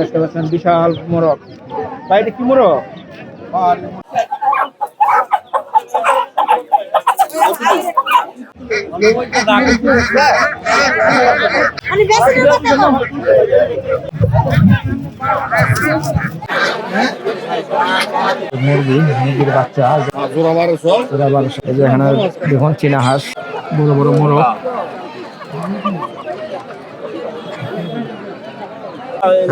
দেখতে পাচ্ছেন বিশাল মোরগ। ভাই এটা কি মোরগ। মুরগি মুরগির বাচ্চা জোড়া বারোশো ওরা বারোশো এখানে দেখুন চীনা হাঁস বড় বড় মোরগ।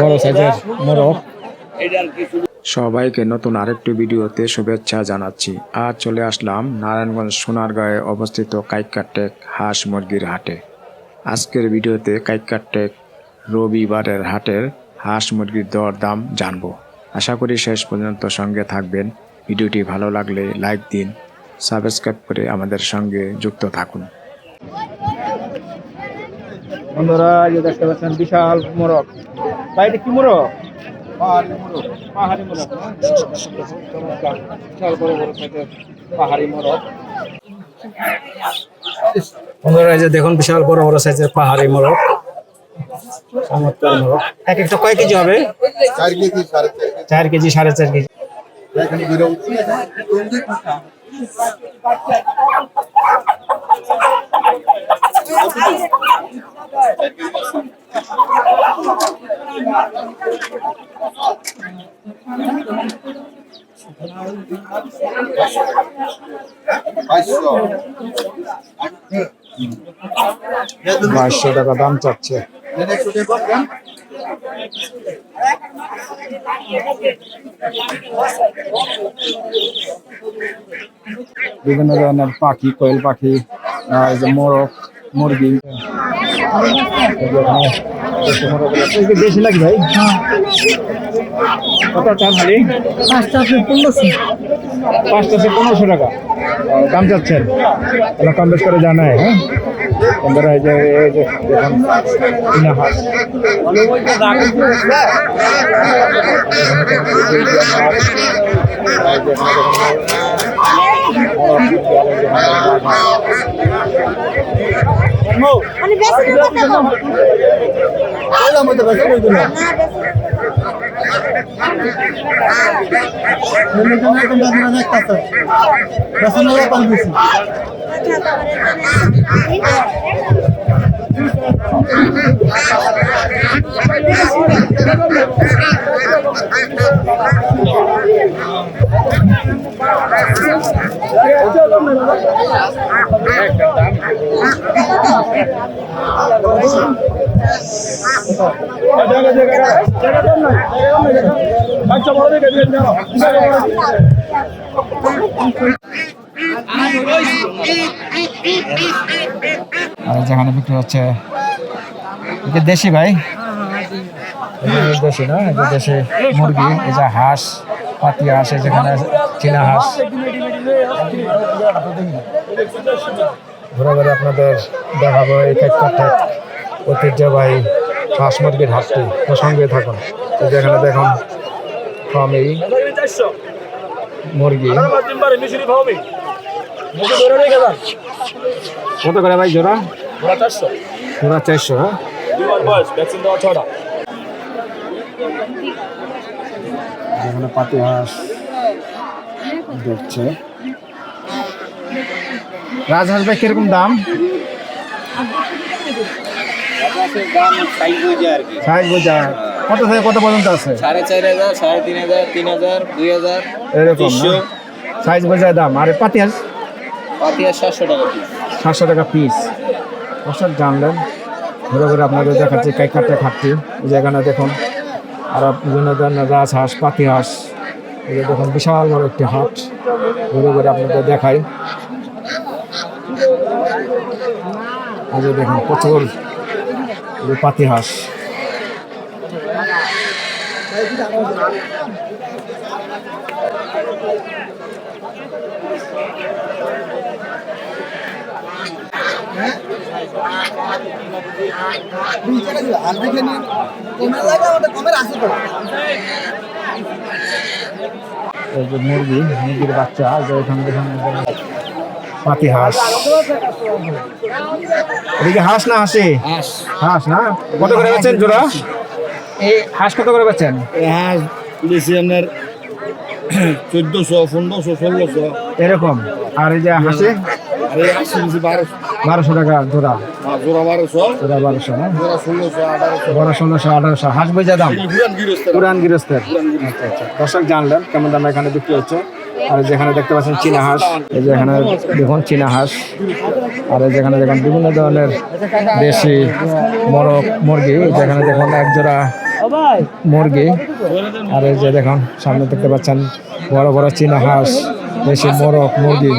বড় সাইজের মোরগ। সবাইকে নতুন আরেকটি ভিডিওতে শুভেচ্ছা জানাচ্ছি। আর চলে আসলাম নারায়ণগঞ্জ সোনারগাঁয়ে অবস্থিত কাইকাটেক হাঁস মুরগির হাটে। আজকের ভিডিওতে কাইকাটেক রবিবারের হাটের হাঁস মুরগির দর দাম জানব। আশা করি শেষ পর্যন্ত সঙ্গে থাকবেন। ভিডিওটি ভালো লাগলে লাইক দিন সাবস্ক্রাইব করে আমাদের সঙ্গে যুক্ত থাকুন। বন্ধুরা দেখতে পাচ্ছেন বিশাল মোরগ। ভাই এটা কি মোরগ? পাহাড়ি? চমৎকার। বিশাল বড় বড় সাইজের পাহাড়ি মোরগ। বন্ধুরা এই যে দেখুন বিশাল বড় বড় সাইজের পাহাড়ি মোরগ। চমৎকার মোরগ। এক একটা কয় কেজি হবে? চার কেজি সাড়ে চার কেজি। সাড়ে চার কেজি। বাইশশো টাকা দাম চাচ্ছে। বিভিন্ন ধরনের পাখি কোয়েল পাখি মোরগ মুরগি। দেশি নাকি ভাই? কত চান খালি? পাঁচটা আপনি পনেরোশো। পাঁচটা আছে পনেরোশো টাকা। দাম চাচ্ছেন? কম বেশ করে জানায় হ্যাঁ? বন্ধুরা এই যে দেখুন কিনা হাট মানে বেশি দূর করতে হবে। না, বেশি আচ্ছা, আর যেখানে বিক্রি হচ্ছে। এটা দেশি ভাই। এটা দেশি না? এটা দেশি মুরগি যে হাঁস, পাতি হাঁস যেখানে চীনা হাঁস। ঘুরে ঘুরে আপনাদের দেখাবো এই কাঠে ঐতিহ্যবাহী হাঁস মুরগির হাটটি। তো সঙ্গে থাকুন যেখানে দেখুন মুরগি। কত করে ভাই জোড়া? জোড়া চারশো। হ্যাঁ? যেখানে পাতি হাঁস দেখছে রাজহাঁস ভাই কীরকম দাম? সাইজ বোঝা কত থেকে কত পর্যন্ত আছে? সাড়ে চার হাজার সাড়ে তিন হাজার তিন হাজার দুই হাজার এরকম। সাইজ বোঝায় দাম। আর এই পাতি হাঁস পাতি আর সাতশো টাকা পিস সাতশো টাকা পিস দর্শক জানলেন? ঘুরে ঘুরে আপনাদের দেখাচ্ছি কাইকাটে খাটটি এই যেখানে দেখুন। আর বিভিন্ন ধরনের রাজ হাঁস পাতি হাঁস যে দেখুন বিশাল বড় একটি হাট। ঘুরে ঘুরে আপনাদের দেখাই। এই যে দেখুন প্রচুর পাতি হাঁস এই যে মুরগি মুরগির বাচ্চা যে এখানে দেখুন পাতি হাঁস। এদিকে হাঁস না হাসি? হাঁস। না? কত করে বেচেন জোড়া? এই হাঁস কত করে পাচ্ছেন হ্যাঁ বেশি আপনার চোদ্দশো পনেরোশো ষোলোশো। এরকম। আর এই যে হাঁসে? আর এই আসছে বেশি বারোশো। বারোশো টাকা জোড়া। আর জোড়া বারোশো। জোড়া বারোশো না? জোড়া ষোলোশো আঠারোশো। বড় ষোলোশো আঠারোশো। হাঁস বেজা দাম? পুরান গৃহস্থের। আচ্ছা আচ্ছা। দর্শক জানলেন কেমন দাম এখানে বিক্রি হচ্ছে। আর যেখানে দেখতে পাচ্ছেন চীনা হাঁস। এই যে এখানে দেখুন চীনা হাঁস। আর এই যেখানে দেখুন বিভিন্ন ধরনের দেশি মোরগ। মুরগি যেখানে দেখুন এক জোড়া মুরগি। আর এই যে দেখুন সামনে দেখতে পাচ্ছেন বড় বড় চীনা হাঁস দেশি মোরগ মুরগি।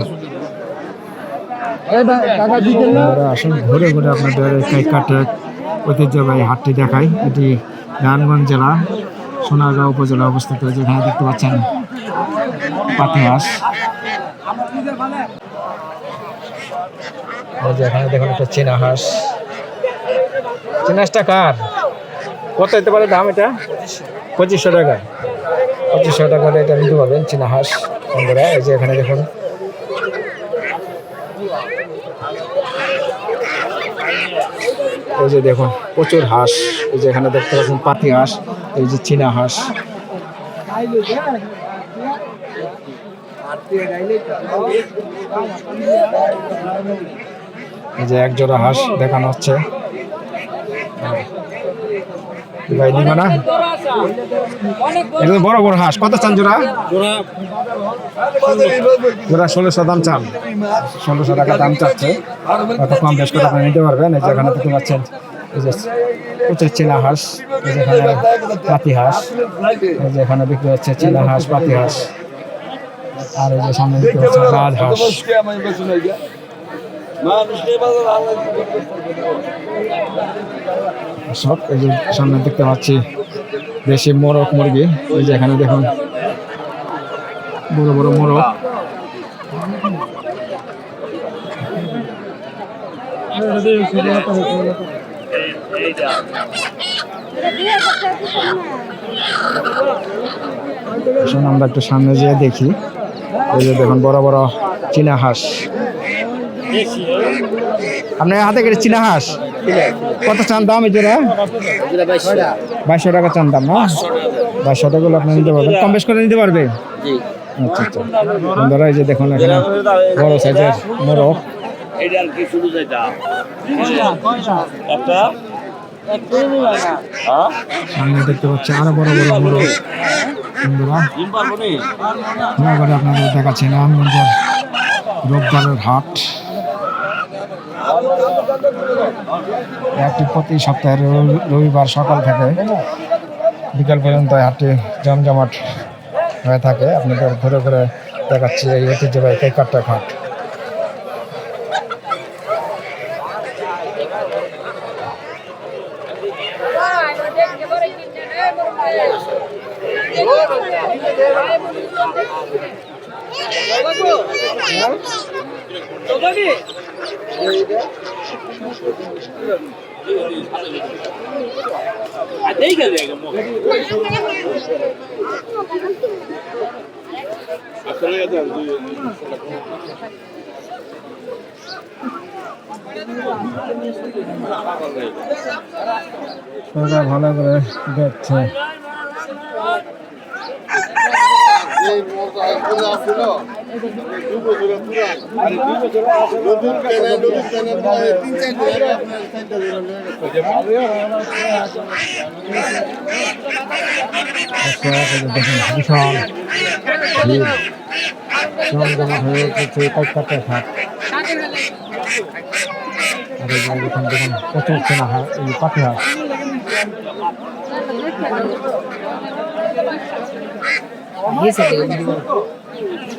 আসুন ঘুরে ঘুরে আপনাদের ঐতিহ্যবাহী হাটটি দেখাই। এটি নারায়ণগঞ্জ জেলা সোনারগাঁও উপজেলা অবস্থিত যেখানে দেখতে পাচ্ছেন পাতি হাঁস। এখানে দেখুন একটা চীনা হাঁস। চীনা হাঁসটা কার? কত হতে পারে দাম এটা? পঁচিশশো। টাকা। পঁচিশশো টাকা হলে এটা নিতে পারবেন চীনা হাঁস বন্ধুরা এই যে এখানে দেখুন। এই যে দেখুন প্রচুর হাঁস। এই যে এখানে দেখতে পাচ্ছেন পাতি হাঁস এই যে চীনা হাঁস। এই যে এক জোড়া হাঁস দেখানো হচ্ছে। ভাই নিব না? এটা বড় বড় হাঁস। কত চান জোড়া? জোড়া ষোলোশো দাম চান। ষোলোশো টাকা দাম চাচ্ছে। কত কম বেশ করে আপনি নিতে পারবেন? এই যে এখানে দেখতে পাচ্ছেন এই প্রচুর চীনা হাঁস এখানে পাতি হাঁস এই যে এখানে বিক্রি হচ্ছে চীনা হাঁস পাতি হাঁস। আর এই যে সামনে বিক্রি হচ্ছে রাজ হাঁস। সব এই যে সামনে দেখতে পাচ্ছি। দেশি মোরগ মুরগি। এই যে এখানে দেখুন। বড় বড় মোরগ। আমরা একটু সামনে যেয়ে দেখি। এই যে দেখুন, বড় বড় চীনা হাঁস। আপনার হাতে কেটে চীনা হাঁস? কত চান দাম এই জোড়া? বাইশশো টাকা চান দাম না? বাইশশো টাকা হলে আপনি নিতে পারবেন। কম বেশ করে নিতে পারবে? আচ্ছা আচ্ছা। বন্ধুরা এই যে দেখুন এখানে বড় সাইজের মোরগ। সামনে দেখতে পাচ্ছি আরও বড় বড় মোরগ। বন্ধুরা ঘুরে ঘুরে আপনাদের দেখাচ্ছি নারায়ণগঞ্জের রোববারের হাট। একটি প্রতি সপ্তাহের রবি- রবিবার সকাল থেকে বিকাল পর্যন্ত হাটটি জমজমাট হয়ে থাকে। আপনাদের ঘুরে ঘুরে দেখাচ্ছি এই ঐতিহ্যবাহী কেকারটা ঘাট। সবাই ভালো করে দেখছে। এই মোটা আসলে কেনে কেনে বিশাল ভিড় জমজমাট হয়ে গেছে কেকারটা ঘাট আর এই দেখুন দেখুন প্রচুর চেনা হয় এই পাখি হাঁস Yes, I do.